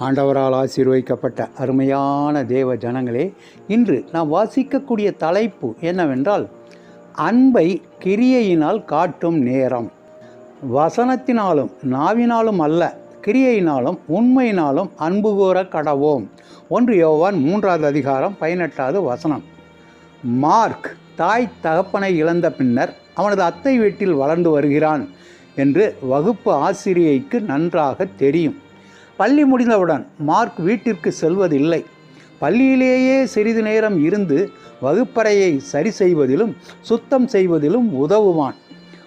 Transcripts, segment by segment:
ஆண்டவரால் ஆசீர்வதிக்கப்பட்ட அருமையான தேவ ஜனங்களே இன்று நாம் வாசிக்கக்கூடிய தலைப்பு என்னவென்றால் அன்பை கிரியையினால் காட்டும் நேரம். வசனத்தினாலும் நாவினாலும் அல்ல கிரியையினாலும் உண்மையினாலும் அன்பு கூற கடவோம். ஒன்று யோவான் மூன்றாவது அதிகாரம் பதினெட்டாவது வசனம். மார்க் தாய் தகப்பனை இழந்த பின்னர் அவனது அத்தை வீட்டில் வளர்ந்து வருகிறான் என்று வகுப்பு ஆசிரியைக்கு நன்றாக தெரியும். பள்ளி முடிந்தவுடன் மார்க் வீட்டிற்கு செல்வதில்லை. பள்ளியிலேயே சிறிது நேரம் இருந்து வகுப்பறையை சரி செய்வதிலும் சுத்தம் செய்வதிலும் உதவுவான்.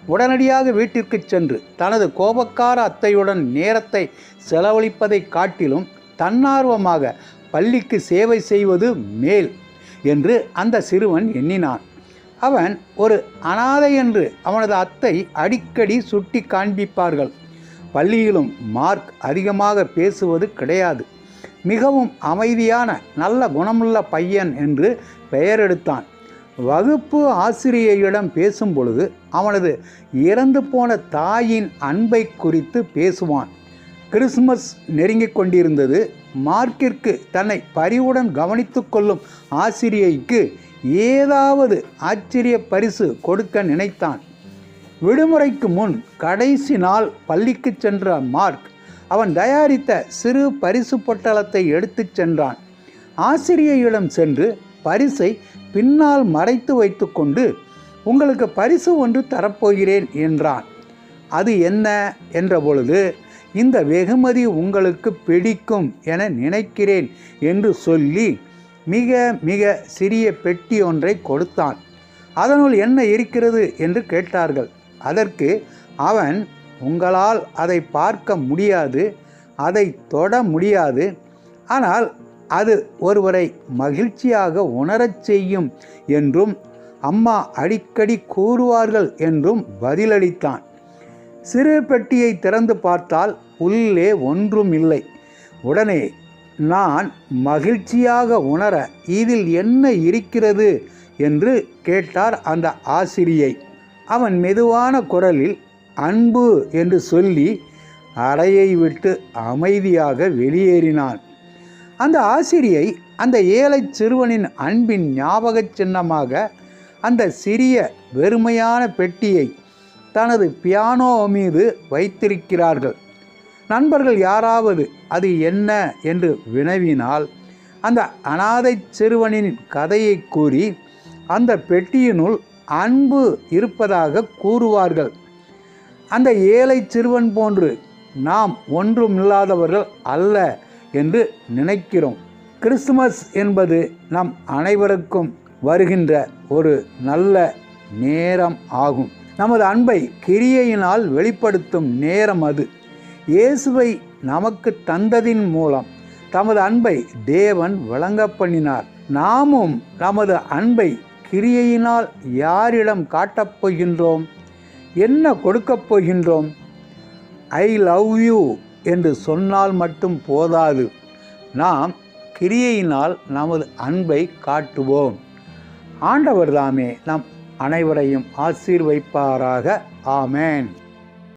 உடனடியாக வீட்டிற்கு சென்று தனது கோபக்கார அத்தையுடன் நேரத்தை செலவழிப்பதைக் காட்டிலும் தன்னார்வமாக பள்ளிக்கு சேவை செய்வது மேல் என்று அந்த சிறுவன் எண்ணினான். அவன் ஒரு அனாதை என்று அவனது அத்தை அடிக்கடி சுட்டி காண்பிப்பார்கள். பள்ளியிலும் மார்க் அதிகமாக பேசுவது கிடையாது. மிகவும் அமைதியான நல்ல குணமுள்ள பையன் என்று பெயர் எடுத்தான். வகுப்பு ஆசிரியையிடம் பேசும் பொழுது அவனது இறந்து போன தாயின் அன்பை குறித்து பேசுவான். கிறிஸ்மஸ் நெருங்கிக் கொண்டிருந்தது. மார்க்கிற்கு தன்னை பரிவுடன் கவனித்து கொள்ளும் ஆசிரியைக்கு ஏதாவது ஆச்சரிய பரிசு கொடுக்க நினைத்தான். விடுமுறைக்கு முன் கடைசி நாள் பள்ளிக்கு சென்ற மார்க். அவன் தயாரித்த சிறு பரிசு பொட்டலத்தை எடுத்துச் சென்றான். ஆசிரியையிடம் சென்று பரிசை பின்னால் மறைத்து வைத்துக்கொண்டு உங்களுக்கு பரிசு ஒன்று தரப்போகிறேன் என்றான். அது என்ன? என்ற பொழுது இந்த வெகுமதி உங்களுக்கு பிடிக்கும் என நினைக்கிறேன் என்று சொல்லி மிக மிக சிறிய பெட்டி ஒன்றை கொடுத்தான். அதனுள் என்ன இருக்கிறது? என்று கேட்டார்கள். அதற்கு அவன் உங்களால் அதை பார்க்க முடியாது அதை தொட முடியாது. ஆனால் அது ஒருவரை மகிழ்ச்சியாக உணரச் செய்யும் என்றும் அம்மா அடிக்கடி கூறுவார்கள் என்றும் பதிலளித்தான். சிறு பெட்டியை திறந்து பார்த்தால் உள்ளே ஒன்றும் இல்லை. உடனே நான் மகிழ்ச்சியாக உணர இதில் என்ன இருக்கிறது? என்று கேட்டார் அந்த ஆசிரியை. அவன் மெதுவான குரலில் அன்பு என்று சொல்லி அறையை விட்டு அமைதியாக வெளியேறினான். அந்த ஆசிரியை அந்த ஏழை சிறுவனின் அன்பின் ஞாபகச் சின்னமாக அந்த சிறிய வெறுமையான பெட்டியை தனது பியானோ மீது வைத்திருக்கிறார்கள். நண்பர்கள் யாராவது அது என்ன? என்று வினவினால் அந்த அனாதை சிறுவனின் கதையை கூறி அந்த பெட்டியினுள் அன்பு இருப்பதாக கூறுவார்கள். அந்த ஏழை சிறுவன் போன்று நாம் ஒன்றுமில்லாதவர்கள் அல்ல என்று நினைக்கிறோம். கிறிஸ்துமஸ் என்பது நம் அனைவருக்கும் வருகின்ற ஒரு நல்ல நேரம் ஆகும். நமது அன்பை கிரியையினால் வெளிப்படுத்தும் நேரம் அது. இயேசுவை நமக்கு தந்ததின் மூலம் தமது அன்பை தேவன் வழங்க பண்ணினார். நாமும் நமது அன்பை கிரியையினால் யாரிடம் காட்டப் போகின்றோம் என்ன கொடுக்கப் போகின்றோம்? ஐ லவ் யூ என்று சொன்னால் மட்டும் போதாது. நாம் கிரியையினால் நமது அன்பை காட்டுவோம். ஆண்டவர் தாமே நம் அனைவரையும் ஆசீர்வைப்பாராக. ஆமேன்.